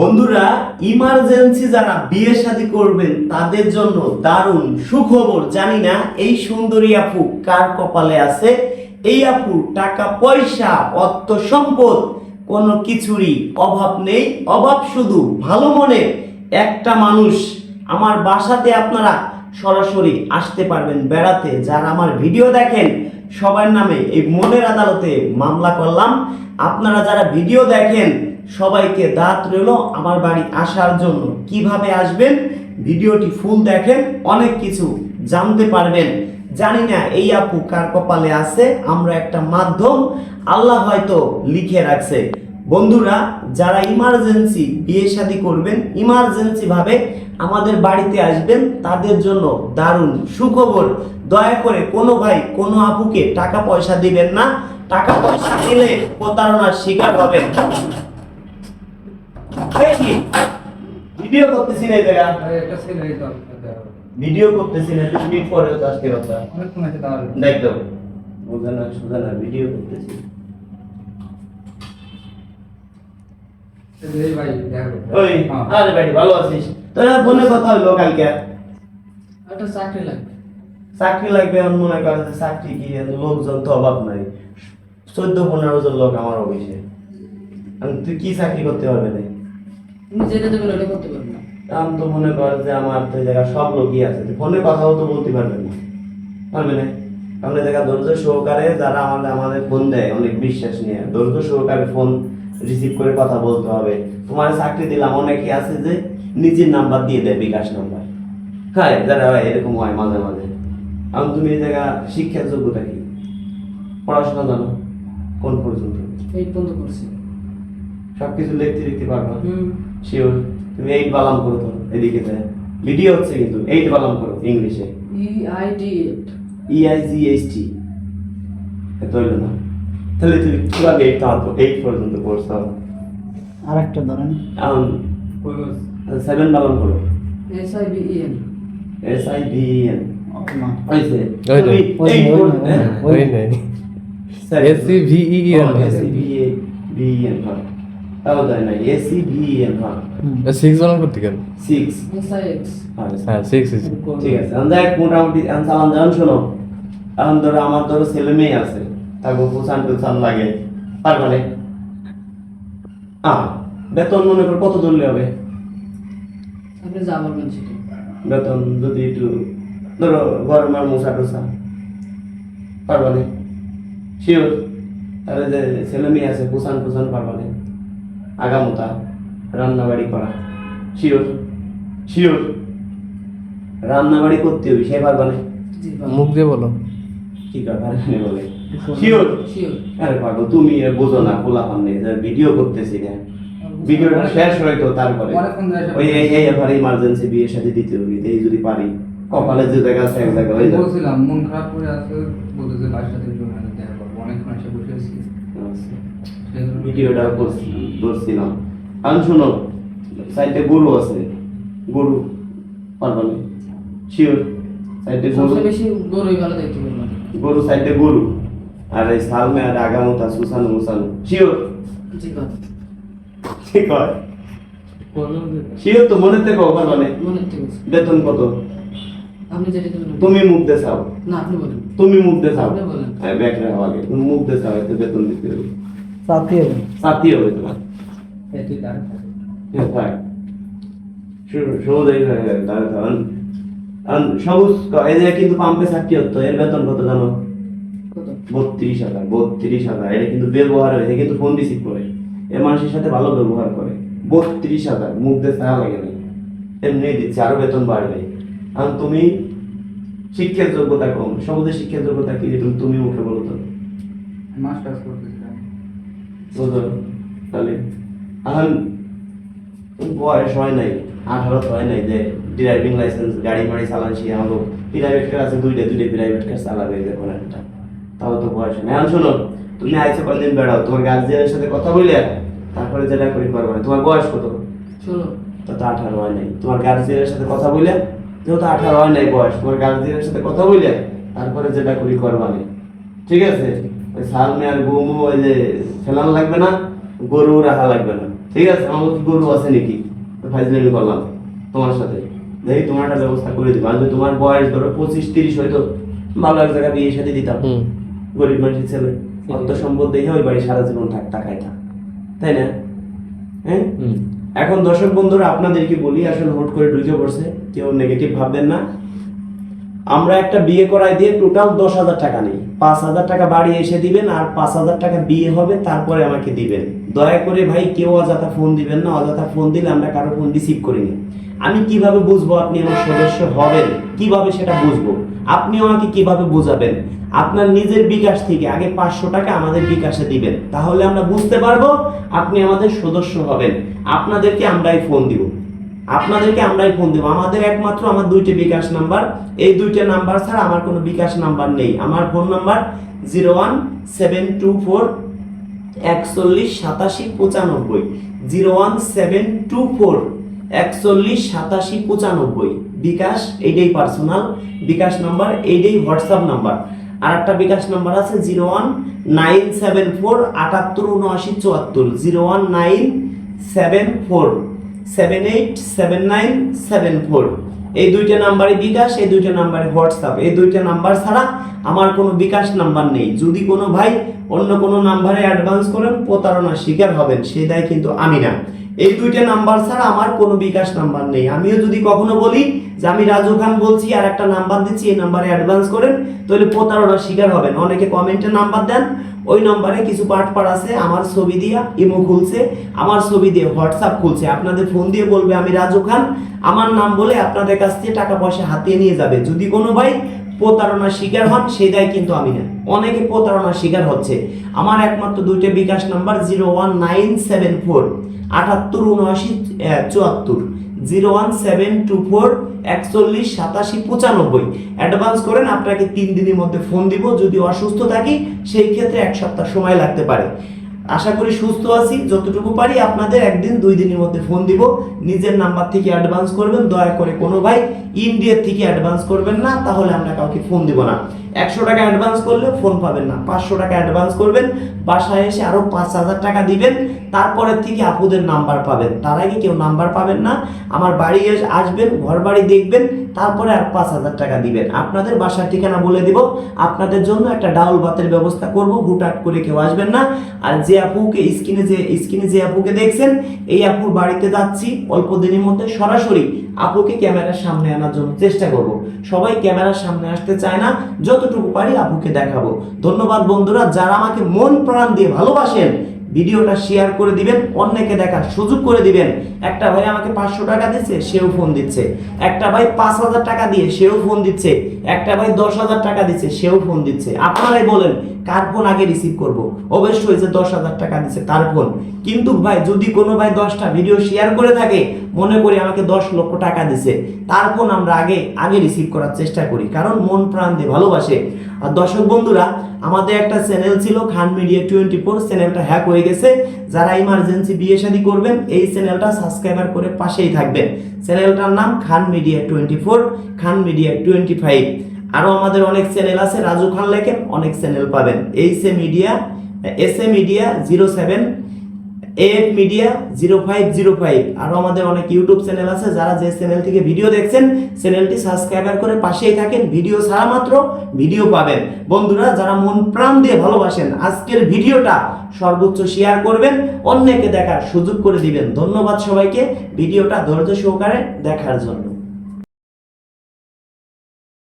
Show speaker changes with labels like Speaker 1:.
Speaker 1: বন্ধুরা ইমার্জেন্সি যারা বিয়ে শাদী করবেন, তাদের জন্য দারুণ সুখবর। জানি না এই সুন্দরী আপু কার কপালে আছে। এই আপু টাকা, পয়সা, অর্থ সম্পদ কোনো কিছুরই অভাব নেই। অভাব শুধু ভালো মনে একটা মানুষ আমার বাসাতে আপনারা সরাসরি আসতে পারবেন বেড়াতে। যারা আমার ভিডিও দেখেন, সবার নামে এই মনের আদালতে মামলা করলাম। আপনারা যারা ভিডিও দেখেন সবাইকে দাঁত রইল আমার বাড়ি আসার জন্য। কীভাবে আসবেন? ভিডিওটি ফুল দেখেন, অনেক কিছু জানতে পারবেন। জানি না এই আপু কার কপালে আছে, আমরা একটা মাধ্যম, আল্লাহ হয়তো লিখে রাখছে। বন্ধুরা, যারা ইমার্জেন্সি বিয়ে শাদী করবেন, ইমার্জেন্সি ভাবে আমাদের বাড়িতে আসবেন, তাদের জন্য দারুণ সুখবর। দয়া করে কোনো ভাই, কোনো আপুকে টাকা পয়সা দিবেন না। টাকা পয়সা দিলে প্রতারণার শিকার হবেন। কি? ভিডিও করতেছি না
Speaker 2: একটা ছেলে তো
Speaker 1: ভিডিও করতেছি না তুমি পরে তো আসতে কথা দেখ দাও বোঝা না সোজা না ভিডিও করতেছি। ওই
Speaker 2: হ্যাঁ।
Speaker 1: আরে বাড়ি ভালো আছিস। তোরা ফোনে কথা হলো কালকে?
Speaker 3: একটা চাকরি লাগবে।
Speaker 1: চাকরি লাগবে আমি মনে করেন যে চাকরি কি লোকজন তো অভাব নাই। চোদ্দ পনেরো জন লোক আমার অফিসে। তুই কি চাকরি করতে পারবে না
Speaker 3: তুমি ওটা করতে পারবে না।
Speaker 1: আমি তো মনে কর যে আমার তো এই জায়গায় সব লোকই আছে। ফোনে কথাও তো বলতে না। পারবে না? এই জায়গা ধৈর্য সহকারে যারা আমাদের আমাদের ফোন দেয় অনেক বিশ্বাস নিয়ে। ধৈর্য সহকারে ফোন রিসিভ করে কথা বলতে হবে। তোমার চাকরি দিলাম অনেকে আছে যে নিজের নাম্বার দিয়ে দেয় বিকাশ নাম্বার। হ্যাঁ যারা এরকম হয় মাঝে মাঝে। আমি তুমি এই জায়গা শিক্ষার যোগ্যতা কি? পড়াশোনা জানো? কোন পর্যন্ত?
Speaker 3: এই পর্যন্ত করছি
Speaker 1: সবকিছু লিখতে লিখতে পারবা শিওর তুমি এইট বালাম করো তো এদিকে যায়। ভিডিও হচ্ছে কিন্তু এইট বালাম করো ইংলিশে
Speaker 3: E I D
Speaker 1: E I G H T এত হইল না। তাহলে তুমি কীভাবে এইট থাকো এইট পর্যন্ত পড়ছো
Speaker 4: আরেকটা ধরেন।
Speaker 1: এখন সেভেন বালাম করো।
Speaker 3: S I B E N
Speaker 1: S I V N
Speaker 4: না
Speaker 1: হয়েছে
Speaker 5: ওই
Speaker 1: তুমি
Speaker 4: ওই
Speaker 1: eight
Speaker 4: ওই
Speaker 1: পড়-
Speaker 4: ওই
Speaker 1: হ্যাঁ?
Speaker 5: ওই নাই। S C V E N
Speaker 1: ও, SCVA, VEN। তাও যায় না এসি ভিএন হ্যাঁ।
Speaker 5: সিক্স বানান করতে কেন
Speaker 1: সিক্স
Speaker 3: এস আই এক্স
Speaker 5: হ্যাঁ সিক্স
Speaker 1: ঠিক আছে আমরা এক মোটামুটি আমি চালান শোনো। এখন ধরো আমার ধরো ছেলে মেয়ে আছে তারপর পোষান টোষান লাগে তার আ বেতন মনে কর কত ধরলে হবে?
Speaker 3: আপনি যা বলবেন সেটা
Speaker 1: বেতন যদি একটু ধরো গরমের মশা টোষা পারবানে শিওর তাহলে যে ছেলে মেয়ে আছে পোষান টোষান পারবানে আগামতা রান্না বাড়ি করা। Sure sure. রান্না বাড়ি করতে হবে সে পারবানে
Speaker 3: জি
Speaker 5: মুখ দিয়ে বলো।
Speaker 1: কি কথা বলে? শিওর?
Speaker 3: শিওর।
Speaker 1: আরে পাগল তুমি বোঝো না পান্নে ভিডিও করতেছি না। ভিডিওটা শেষ হয়তো তারপরে। ওই এই ইমার্জেন্সি বিয়ের সাথে দিতে হবে এই যদি পারি। কপালে যে জায়গা আছে এক জায়গা হয়ে যাবে।
Speaker 2: বলছিলাম মন খারাপ করে আছে বাসার সাথে একটু মানে দেখা করব। অনেকক্ষণ এসে বসে আছি। সেজন্য
Speaker 1: ভিডিওটা করছিলাম ধরছিলাম। কারণ শোনো সাইডে গরু আছে। গরু পারবানে শিওর সাইডে গরু।
Speaker 3: সবচেয়ে বেশি গরুই ভালো দেখতে
Speaker 1: গরু সাইডে গরু। আর এই সালমে আর আগামতা সুসানো মুসানো। শিওর ঠিক হয়। শিওর তো মনে থেকে পারবানে
Speaker 3: মনে থেকে।
Speaker 1: বেতন কত?
Speaker 3: আপনি যেটা
Speaker 1: তুমি মুখ দেখাও।
Speaker 3: না আপনি বলেন।
Speaker 1: তুমি মুখ দেখাও।
Speaker 3: আপনি বলেন।
Speaker 1: হ্যাঁ ব্যাগ রাখো আগে। তুমি মুখ দেখাও এতে বেতন দিতে হবে।
Speaker 4: সাথে হবে।
Speaker 1: সাথী হবে তোমার।
Speaker 2: এই তুই দাঁড়া থাক।
Speaker 1: হ্যাঁ থাক তখন কারণ সবুজ ক- কিন্তু পাম্পে চাকরি হতো এর বেতন কত জানো? বত্রিশ হাজার বত্রিশ হাজার এটা কিন্তু ব্যবহার হয়েছে কিন্তু ফোন রিসিভ করে। এ মানুষের সাথে ভালো ব্যবহার করে। বত্রিশ হাজার মুখ দিয়ে ছায়া লাগে না এমনি দিচ্ছে আরও বেতন বাড়বে। কারণ তুমি শিক্ষার যোগ্যতা কম সবুজের শিক্ষার যোগ্যতা কি? তুমি তুমি মুখে বলো তো।
Speaker 2: মাস্টার্স করতেছিলাম
Speaker 1: তাহলে এখন বয়স হয় নাই আঠারো হয় নাই যে ড্রাইভিং লাইসেন্স গাড়ি মাড়ি চালান সে আমাকে প্রাইভেট কার আছে দুইটা দুইটা প্রাইভেট কার চালাবে যে কোনো একটা। তাও তো বয়স হয় না এখন শোনো তুমি আইসে কদিন বেড়াও তোমার গার্জিয়ানের সাথে কথা বলে তারপরে যেটা করি করবে তোমার বয়স কত?
Speaker 3: ষোলো
Speaker 1: তা তো আঠারো হয় নাই। তোমার গার্জিয়ানের সাথে কথা বলে যেহেতু আঠারো হয় নাই বয়স তোমার গার্জিয়ানের সাথে কথা বলে তারপরে যেটা করি করবানে ঠিক আছে? ওই সাল মেয়ার বৌমু ওই যে ফেলান লাগবে না? গরু রাখা লাগবে না। ঠিক আছে আমার কি গরু আছে নাকি? ফাইজলামি করলাম। তোমার সাথে। দেখি তোমার একটা ব্যবস্থা করে দিবো। আসবে তোমার বয়স ধরো পঁচিশ তিরিশ হয়তো ভালো এক জায়গায় বিয়ে সাথে দিতাম। গরিব মানুষের ছেলে। অর্থ সম্পদ দেখে ওই বাড়ি সারা জীবন থাক টাকায় থাক তাই না? হ্যাঁ? এখন দর্শক বন্ধুরা আপনাদেরকে বলি আসলে হুট করে ঢুকে পড়ছে। কেউ নেগেটিভ ভাববেন না। আমরা একটা বিয়ে করাই দিয়ে টোটাল দশ হাজার টাকা নেই। পাঁচ হাজার টাকা বাড়ি এসে দিবেন আর পাঁচ হাজার টাকা বিয়ে হবে, তারপরে আমাকে দিবেন। দয়া করে ভাই, কেউ অযথা ফোন দিবেন না। অযথা ফোন দিলে আমরা কারও ফোন রিসিভ করিনি। আমি কীভাবে বুঝব আপনি আমার সদস্য হবেন? কীভাবে সেটা বুঝব? আপনি আমাকে কীভাবে বুঝাবেন? আপনার নিজের বিকাশ থেকে আগে পাঁচশো টাকা আমাদের বিকাশে দিবেন। তাহলে আমরা বুঝতে পারব আপনি আমাদের সদস্য হবেন। আপনাদেরকে আমরাই ফোন দিব। আপনাদেরকে আমরাই ফোন দেবো। আমাদের একমাত্র, আমার দুইটা বিকাশ নাম্বার। এই দুইটা নাম্বার ছাড়া আমার কোনো বিকাশ নাম্বার নেই। আমার phone number zero one seven two four একচল্লিশ সাতাশি পঁচানব্বই। Zero one seven two four একচল্লিশ সাতাশি পঁচানব্বই। বিকাশ এইটাই পার্সোনাল বিকাশ নাম্বার এইটাই হোয়াটসঅ্যাপ নাম্বার। আর একটা বিকাশ নাম্বার আছে zero one nine seven four আটাত্তর উনআশি চুয়াত্তর। Zero one nine seven four seven eight seven nine seven four এই দুইটা নাম্বারে বিকাশ, এই দুইটা নাম্বারে হোয়াটসঅ্যাপ। এই দুইটা নাম্বার ছাড়া আমার কোনো বিকাশ নাম্বার নেই। যদি কোনো ভাই অন্য কোনো নাম্বারে অ্যাডভান্স করেন, প্রতারণার শিকার হবেন। সেই দায় কিন্তু আমি না। এই দুইটা নাম্বার ছাড়া আমার কোনো বিকাশ নাম্বার নেই। আমিও যদি কখনো বলি যে আমি রাজু খান বলছি আর একটা নাম্বার দিচ্ছি, এই নাম্বারে অ্যাডভান্স করেন, তাহলে প্রতারণার শিকার হবেন। অনেকে কমেন্টে নাম্বার দেন ওই নম্বরে কিছু পার আছে আমার ছবি দিয়ে ইমো খুলছে, আমার ছবি দিয়ে হোয়াটসঅ্যাপ খুলছে। আপনাদের ফোন দিয়ে বলবে, আমি রাজু খান, আমার নাম বলে আপনাদের কাছ থেকে টাকা পয়সা হাতিয়ে নিয়ে যাবে। যদি কোনো ভাই প্রতারণার শিকার হন, সেই দায় কিন্তু আমি না অনেকে প্রতারণার শিকার হচ্ছে। আমার একমাত্র দুইটা bKash number, zero one nine seven four, আটাত্তর, উনআশি চুয়াত্তর। Zero one seven two four একচল্লিশ সাতাশি পঁচানব্বই। অ্যাডভান্স করেন, আপনাকে তিন দিনের মধ্যে ফোন দিব। যদি অসুস্থ থাকি, সেই ক্ষেত্রে এক সপ্তাহ সময় লাগতে পারে। আশা করি সুস্থ আছি, যতটুকু পারি আপনাদের একদিন, দুই দিনের মধ্যে ফোন দিব। নিজের নাম্বার থেকে অ্যাডভান্স করবেন। দয়া করে কোনো ভাই ইন্ডিয়ার থেকে অ্যাডভান্স করবেন না, তাহলে আমরা কাউকে ফোন দিব না। একশো টাকা অ্যাডভান্স করলে ফোন পাবেন না। পাঁচশো টাকা অ্যাডভান্স করবেন, বাসায় এসে আরও পাঁচ হাজার টাকা দিবেন, তারপরের থেকে আপুদের নাম্বার পাবেন। তার আগে কেউ নাম্বার পাবেন না। আমার বাড়ি এসে আসবেন ঘর বাড়ি দেখবেন, তারপরে আর পাঁচ হাজার টাকা দিবেন। আপনাদের বাসার ঠিকানা বলে দিব। আপনাদের জন্য একটা ডাউল ভাতের ব্যবস্থা করব। হুটহাট করে কেউ আসবেন না। আর যে আপুকে স্ক্রিনে যে স্ক্রিনে যে আপুকে দেখছেন, এই আপুর বাড়িতে যাচ্ছি। অল্প দিনের মধ্যে সরাসরি আপুকে ক্যামেরার সামনে আনার জন্য চেষ্টা করব। সবাই ক্যামেরার সামনে আসতে চায় না। যতটুকু পারি আপুকে দেখাবো। ধন্যবাদ বন্ধুরা, যারা আমাকে মন প্রাণ দিয়ে ভালোবাসেন, ভিডিওটা শেয়ার করে দিবেন, অন্যকে দেখার সুযোগ করে দিবেন। একটা ভাই আমাকে পাঁচশো টাকা দিচ্ছে সেও ফোন দিচ্ছে। একটা ভাই পাঁচ হাজার টাকা দিয়ে সেও ফোন দিচ্ছে। একটা ভাই দশ হাজার টাকা দিচ্ছে সেও ফোন দিচ্ছে। আপনারাই বলেন কার ফোন আগে রিসিভ করব? অবশ্যই যে দশ হাজার টাকা দিচ্ছে তার ফোন। কিন্তু ভাই, যদি কোনো ভাই দশটা ভিডিও শেয়ার করে থাকে, মনে করি আমাকে দশ লক্ষ টাকা দিছে। তার ফোন আমরা আগে আগে রিসিভ করার চেষ্টা করি। কারণ মন প্রাণ দিয়ে ভালোবাসে। আর দর্শক বন্ধুরা, আমাদের একটা চ্যানেল ছিল খান মিডিয়া টোয়েন্টি ফোর চ্যানেলটা হ্যাক হয়ে গেছে। যারা ইমার্জেন্সি বিয়ে শাদী করবেন, এই চ্যানেলটা সাবস্ক্রাইবার করে পাশেই থাকবেন। চ্যানেলটার নাম Khan media twenty four Khan media twenty five আরও আমাদের অনেক চ্যানেল আছে, রাজু খান লেখেন, অনেক চ্যানেল পাবেন। H A media S A media zero seven F media zero five zero five. আরও আমাদের অনেক ইউটিউব চ্যানেল আছে, যারা যে চ্যানেল থেকে ভিডিও দেখছেন, চ্যানেলটি সাবস্ক্রাইবার করে পাশেই থাকেন। ভিডিও ছাড়া মাত্র ভিডিও পাবেন। বন্ধুরা, যারা মন প্রাণ দিয়ে ভালোবাসেন, আজকের ভিডিওটা সর্বোচ্চ শেয়ার করবেন, অন্যকে দেখার সুযোগ করে দিবেন। ধন্যবাদ সবাইকে ভিডিওটা ধৈর্য সহকারে দেখার জন্য।